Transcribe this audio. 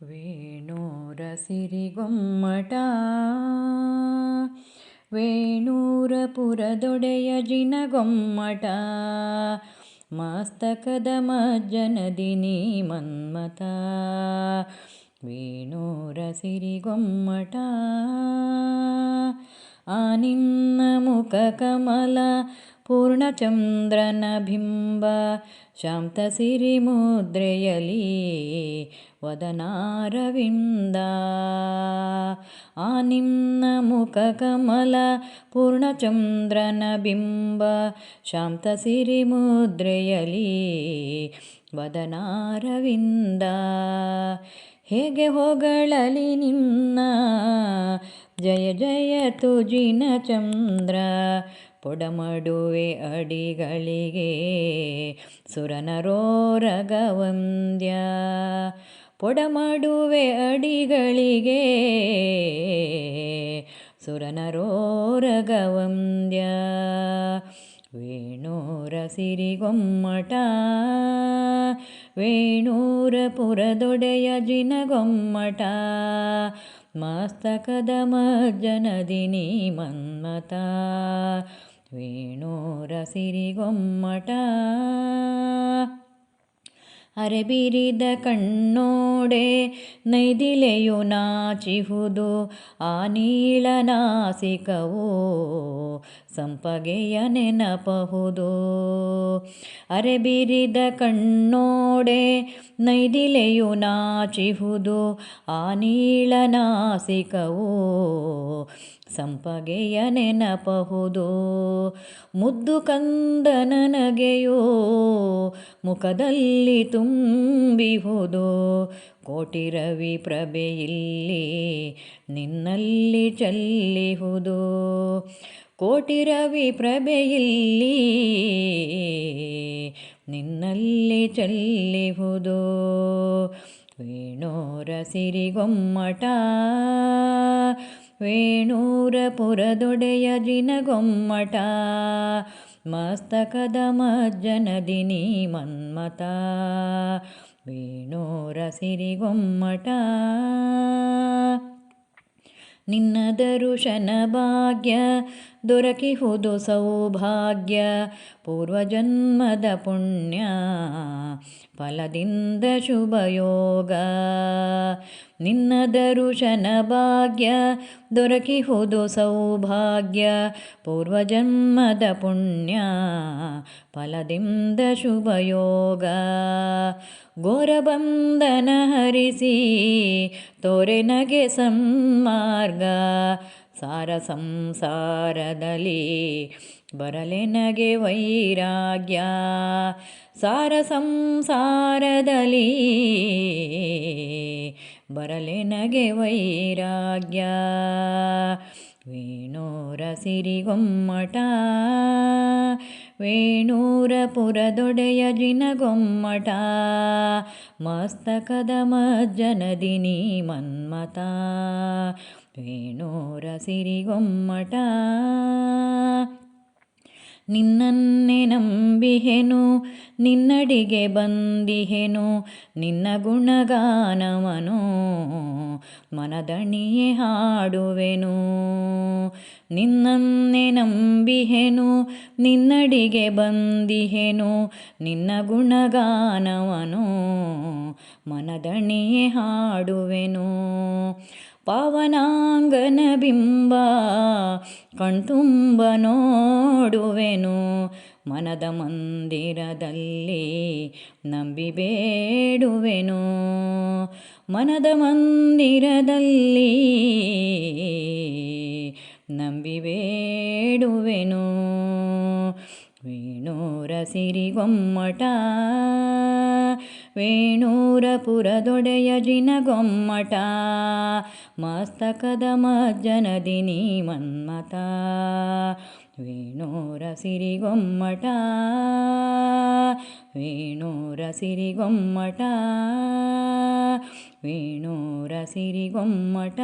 ವೇಣೂರ ಸಿರಿಗೊಮ್ಮಟ ವೇಣೂರ ಪುರದೊಡೆಯ ಜಿನಗೊಮ್ಮಟ ಮಸ್ತಕದ ಮಜ್ಜನದಿನಿ ಮನ್ಮತ ವೇಣೂರ ಸಿರಿಗೊಮ್ಮಟ ಆ ನಿನ್ನ ಮುಖ ಕಮಲ ಪೂರ್ಣಚಂದ್ರನ ಬಿಂಬ ಶಾಂತ ಸಿರಿ ಮುದ್ರೆಯಲಿ ವದನಾರವಿಂದ. ಆ ನಿನ್ನ ಮುಖ ಕಮಲ ಪೂರ್ಣಚಂದ್ರನ ಬಿಂಬ ಶಾಂತ ಸಿರಿ ಮುದ್ರೆಯಲಿ ವದನಾರವಿಂದ. ಹೇಗೆ ಹೊಗಳಲಿ ನಿನ್ನ? ಜಯ ಜಯ ತುಜಿನ ಚಂದ್ರ ಪೊಡಮಡುವೆ ಅಡಿಗಳಿಗೆ ಸುರನರೋರಗವಂದ್ಯ ಪೊಡಮಡುವೆ ಅಡಿಗಳಿಗೆ ಸುರನರೋರಗವಂದ್ಯ ವೇಣೂರ ಸಿರಿಗೊಮ್ಮಟ ವೇಣೂರ ಪುರದೊಡೆಯ ಜಿನಗೊಮ್ಮಟ ಮಸ್ತಕದ ಮಜ್ಜನದಿನಿ ಮನ್ಮತ ವೇಣೂರ ಸಿರಿಗೊಮ್ಮಟ ಅರೆಬಿರಿದ ಕಣ್ಣೋಡೆ ನೈದಿಲೆಯು ನಾಚಿಹುದು, ಆ ನೀಳನಾಸಿಕವು ಸಂಪಗೆಯ ನೆನಪಹುದು. ಅರೆಬಿರಿದ ಕಣ್ಣೋಡೆ ನೈದಿಲೆಯು ನಾಚಿಹುದು, ಆ ನೀಳನಾಸಿಕವು ಸಂಪಗೆಯ ನೆನಪಹುದು. ಮುದ್ದು ಕಂದ ನನಗೆಯೋ ಮುಖದಲ್ಲಿ ತುಂಬಿಹುದು ಕೋಟಿ ರವಿ ಪ್ರಭೆಯಲ್ಲಿ ನಿನ್ನಲ್ಲಿ ಚಲ್ಲಿಹುದು? ಕೋಟಿ ರವಿ ಪ್ರಭೆಯಲ್ಲಿ ನಿನ್ನಲ್ಲಿ ಚಲ್ಲಿಹುದು? ವೇಣೂರ ಸಿರಿಗೊಮ್ಮಟ ವೇಣೂರ ಪುರದೊಡೆಯ ಜಿನಗೊಮ್ಮಟ ಮಸ್ತಕದ ಮಜ್ಜನದಿನಿ ಮನ್ಮತ ವೇಣೋರ ಸಿರಿಗೊಮ್ಮಟ ನಿನ್ನ ದರುಶನ ಭಾಗ್ಯ ದೊರಕಿಹುದು ಸೌಭಾಗ್ಯ, ಪೂರ್ವಜನ್ಮದ ಪುಣ್ಯ, ಫಲದಿಂದ ಶುಭಯೋಗ. ನಿನ್ನ ದರುಶನ ಭಾಗ್ಯ ದೊರಕಿಹುದು ಸೌಭಾಗ್ಯ, ಪೂರ್ವಜನ್ಮದ ಪುಣ್ಯ, ಫಲದಿಂದ ಶುಭಯೋಗ. ಘೋರಬಂಧನ ಹರಿಸಿ ತೋರೆನಗೆ ಸನ್ಮಾರ್ಗ ಸಾರ ಸಂಸಾರದಲ್ಲಿ ಬರಲೆನಗೆ ವೈರಾಗ್ಯ. ಸಾರ ಸಂಸಾರದಲ್ಲಿ ಬರಲೆನಗೆ ವೈರಾಗ್ಯ. ವೇಣೂರ ಸಿರಿಗೊಮ್ಮಟ, ವೇಣೂರ ಪುರದೊಡೆಯ ಜಿನಗೊಮ್ಮಟ, ಮಸ್ತಕದ ಮಜ್ಜನದಿನಿ ಮನ್ಮತ ವೇಣೂರ ಸಿರಿಗೊಮ್ಮಟ. ನಿನ್ನನ್ನೇ ನಂಬಿಹೆನು, ನಿನ್ನಡಿಗೆ ಬಂದಿಹೆನು, ನಿನ್ನ ಗುಣಗಾನವನು. ಮನದಣಿಯೇ ಹಾಡುವೆನು, ನಿನ್ನನ್ನೇ ನಂಬಿಹೆನು, ನಿನ್ನಡಿಗೆ ಬಂದಿಹೆನು, ನಿನ್ನ ಗುಣಗಾನವನು. ಮನದಣಿಯೇ ಹಾಡುವೆನು ಪಾವನಾಂಗನ ಬಿಂಬ ಕಣ್ತುಂಬ ನೋಡುವೆನು ಮನದ ಮಂದಿರದಲ್ಲಿ ನಂಬಿ ಬೇಡುವೆನು ಮನದ ಮಂದಿರದಲ್ಲಿ ನಂಬಿ ಬೇಡುವೆನು ವೇಣೂರ ಸಿರಿಗೊಮ್ಮಟ ವೇಣೂರ ಪುರದೊಡೆಯ ಜಿನಗೊಮ್ಮಟ ಮಸ್ತಕದ ಮಜ್ಜನದಿನಿ ಮನ್ಮತ ವೇಣೂರ ಸಿರಿಗೊಮ್ಮಟ ವೇಣೂರ ಸಿರಿಗೊಮ್ಮಟ ವೇಣೂರ ಸಿರಿಗೊಮ್ಮಟ